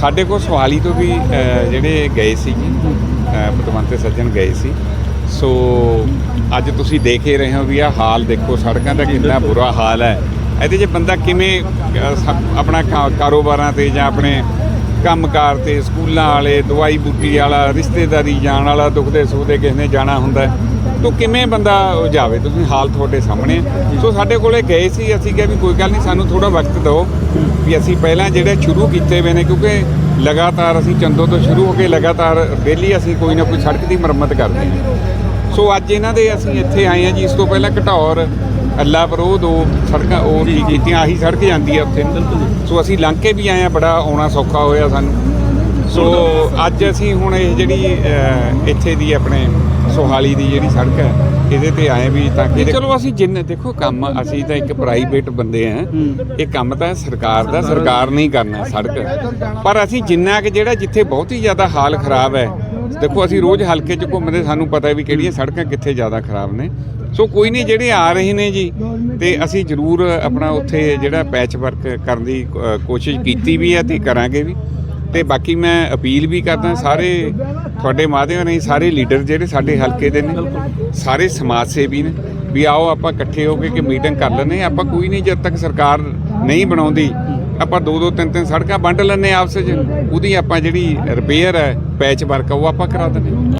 ਸਾਡੇ ਕੋਲ ਸਵਾਲੀ ਤੋਂ ਵੀ ਜਿਹੜੇ ਗਏ ਸੀ ਜੀ ਪਤਵੰਤੇ ਸੱਜਣ ਗਏ ਸੀ। ਸੋ, ਅੱਜ ਤੁਸੀਂ ਦੇਖ ਹੀ ਰਹੇ ਹੋ ਵੀ ਆਹ ਹਾਲ ਦੇਖੋ, ਸੜਕਾਂ ਦਾ ਕਿੰਨਾ ਬੁਰਾ ਹਾਲ ਹੈ। ਇਹਦੇ 'ਚ ਬੰਦਾ ਕਿਵੇਂ ਆਪਣਾ ਕਾ- ਕਾਰੋਬਾਰਾਂ ਤੇ ਜਾਂ ਆਪਣੇ ਕੰਮਕਾਰ ਤੇ ਸਕੂਲਾਂ ਵਾਲੇ, ਦਵਾਈ ਬੂਟੀ ਵਾਲਾ, ਰਿਸ਼ਤੇਦਾਰੀ ਜਾਣ ਵਾਲਾ ਦੁਖਦੇ ਸੁਖਦੇ ਕਿਸੇ ਨੇ ਜਾਣਾ ਹੁੰਦਾ ਹੈ। ਤੋ ਕਿਵੇਂ ਬੰਦਾ ਜਾਵੇ ਤੁਸੀਂ ਹਾਲ ਤੁਹਾਡੇ ਸਾਹਮਣੇ ਹੈ। ਸੋ ਸਾਡੇ ਕੋਲੇ ਗਏ ਸੀ, ਅਸੀਂ ਕਿਹਾ ਵੀ ਕੋਈ ਗੱਲ ਨਹੀਂ, ਸਾਨੂੰ ਥੋੜਾ ਵਕਤ ਦਿਓ ਵੀ ਅਸੀਂ ਪਹਿਲਾਂ ਜਿਹੜੇ ਸ਼ੁਰੂ ਕੀਤੇ ਹੋਏ ਨੇ, ਕਿਉਂਕਿ ਲਗਾਤਾਰ ਅਸੀਂ ਚੰਦੋ ਤੋਂ ਸ਼ੁਰੂ ਹੋ ਕੇ ਲਗਾਤਾਰ ਡੇਲੀ ਅਸੀਂ ਕੋਈ ਨਾ ਕੋਈ ਸੜਕ ਦੀ ਮੁਰੰਮਤ ਕਰਦੇ ਹਾਂ ਸੋ ਅੱਜ ਇਹਨਾਂ ਦੇ ਅਸੀਂ ਇੱਥੇ ਆਏ ਹਾਂ ਜੀ ਇਸ ਤੋਂ ਪਹਿਲਾਂ ਘਟੌਰ ਅੱਲਾ ਪਰ ਉਹ ਦੋ ਸੜਕਾਂ ਉਹ ਠੀਕ ਕੀਤੀਆਂ ਆਹੀ ਸੜਕ ਜਾਂਦੀ ਆ ਉੱਥੇ। ਸੋ ਅਸੀਂ ਲੰਘ ਕੇ ਵੀ ਆਏ ਆ ਬੜਾ ਆਉਣਾ ਸੌਖਾ ਹੋਇਆ ਸਾਨੂੰ। ਸੋ ਅੱਜ ਅਸੀਂ ਹੁਣ ਇਹ ਜਿਹੜੀ ਇੱਥੇ ਦੀ ਆਪਣੇ ਸੋਹਾਲੀ ਦੀ ਜਿਹੜੀ ਸੜਕ ਹੈ ਇਹਦੇ ਤੇ ਆਏ ਵੀ ਤਾਂ ਕਿ ਚਲੋ ਅਸੀਂ ਜਿੰਨੇ ਦੇਖੋ ਕੰਮ ਅਸੀਂ ਤਾਂ ਇੱਕ ਪ੍ਰਾਈਵੇਟ ਬੰਦੇ ਆ। ਇਹ ਕੰਮ ਤਾਂ ਸਰਕਾਰ ਦਾ ਸਰਕਾਰ ਨਹੀਂ ਕਰਨਾ ਸੜਕ। ਪਰ ਅਸੀਂ ਜਿੰਨਾ ਕਿ ਜਿਹੜਾ ਜਿੱਥੇ ਬਹੁਤ ਹੀ ਜ਼ਿਆਦਾ ਹਾਲ ਖਰਾਬ ਹੈ ਦੇਖੋ, ਅਸੀਂ ਰੋਜ਼ ਹਲਕੇ 'ਚ ਘੁੰਮਦੇ, ਸਾਨੂੰ ਪਤਾ ਵੀ ਕਿਹੜੀਆਂ ਸੜਕਾਂ ਕਿੱਥੇ ਜ਼ਿਆਦਾ ਖਰਾਬ ਨੇ। ਸੋ ਕੋਈ ਨਹੀਂ, ਜਿਹੜੇ ਆ ਰਹੇ ਨੇ ਜੀ, ਤੇ ਅਸੀਂ ਜ਼ਰੂਰ ਆਪਣਾ ਉੱਥੇ ਜਿਹੜਾ ਪੈਚ ਵਰਕ ਕਰਨ ਦੀ ਕੋਸ਼ਿਸ਼ ਕੀਤੀ ਵੀ ਹੈ ਤੇ ਕਰਾਂਗੇ ਵੀ। ਤੇ ਬਾਕੀ ਮੈਂ ਅਪੀਲ ਵੀ ਕਰਦਾ, ਸਾਰੇ ਤੁਹਾਡੇ ਮਾਧਿਅਮ ਰਾਹੀਂ ਸਾਰੇ ਲੀਡਰ ਜਿਹੜੇ ਸਾਡੇ ਹਲਕੇ ਦੇ ਨੇ, ਸਾਰੇ ਸਮਾਜ ਸੇਵੀ ਨੇ, ਵੀ ਆਓ ਆਪਾਂ ਇਕੱਠੇ ਹੋ ਕੇ ਕਿ ਮੀਟਿੰਗ ਕਰ ਲੈਂਦੇ ਹਾਂ। ਆਪਾਂ ਕੋਈ ਨਹੀਂ, ਜਦ ਤੱਕ ਸਰਕਾਰ ਨਹੀਂ ਬਣਾਉਂਦੀ ਆਪਾਂ ਦੋ ਦੋ ਤਿੰਨ ਤਿੰਨ ਸੜਕਾਂ ਵੰਡ ਲੈਂਦੇ ਹਾਂ ਆਪਸ ਵਿੱਚ। ਉਹਦੀ ਆਪਾਂ ਜਿਹੜੀ ਰਿਪੇਅਰ ਹੈ ਪੈਚ ਵਰਕ ਆ, ਉਹ ਆਪਾਂ ਕਰਾ ਦਿੰਦੇ ਹਾਂ।